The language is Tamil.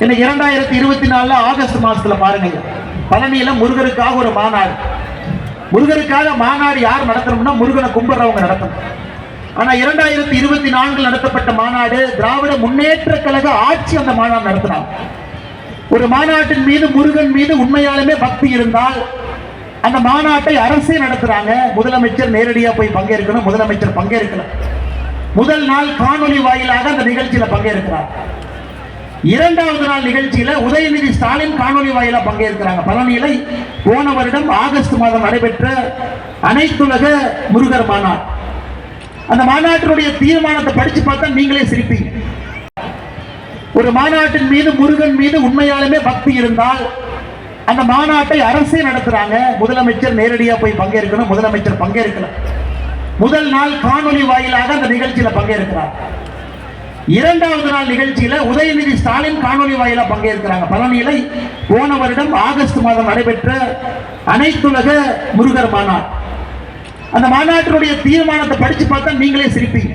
இன்னைக்கு இரண்டாயிரத்தி இருபத்தி நாலுல ஆகஸ்ட் மாசத்துல பாருங்க. பழனியில முருகருக்காக ஒரு மாநாடு. முருகருக்காக மாநாடு யார் நடத்தணும்னா முருகனை கும்பிடுறவங்க நடத்தணும். ஆனா இரண்டாயிரத்தி இருபத்தி நான்கில் நடத்தப்பட்ட மாநாடு திராவிட முன்னேற்ற கழக ஆட்சி அந்த மாநாடு நடத்தினாங்க. ஒரு மாநாட்டின் மீது முருகன் மீது உண்மையாலுமே பக்தி இருந்தால் அந்த மாநாட்டை அரசே நடத்துறாங்க. முதலமைச்சர் நேரடியா போய் பங்கேற்கணும் முதலமைச்சர் பங்கேற்கல. முதல் நாள் காணொலி வாயிலாக அந்த நிகழ்ச்சியில பங்கேற்கிறார். இரண்டாவது நாள் நிகழ்ச்சியில உதயநிதி ஸ்டாலின் காணொலி வாயில பங்கேற்கிறாங்க. பழனியில போன வருடம் ஆகஸ்ட் மாதம் நடைபெற்ற அனைத்துலக முருகர் மாநாடு. அந்த மாநாட்டினுடைய தீர்மானத்தை படிச்சு பார்த்தா நீங்களே சிரிப்பீங்க. ஒரு மாநாட்டின் மீது முருகன் மீது உண்மையாலுமே பக்தி இருந்தால் அந்த மாநாட்டை அரசே நடத்துறாங்க. முதலமைச்சர் நேரடியா போய் பங்கேற்கணும் முதலமைச்சர் பங்கேற்கல. முதல் நாள் காணொலி வாயிலாக அந்த நிகழ்ச்சியில பங்கேற்கிறார். இரண்டாவது நாள் நிகழ்ச்சியில உதயநிதி ஸ்டாலின் காணொலி வாயிலா பங்கேற்கிறாங்க. பழனியில போன வருடம் ஆகஸ்ட் மாதம் நடைபெற்ற அனைத்துலக முருகர் மாநாடு. அந்த மாநாட்டினுடைய தீர்மானத்தை படிச்சு பார்த்தா நீங்களே சிரிப்பீங்க.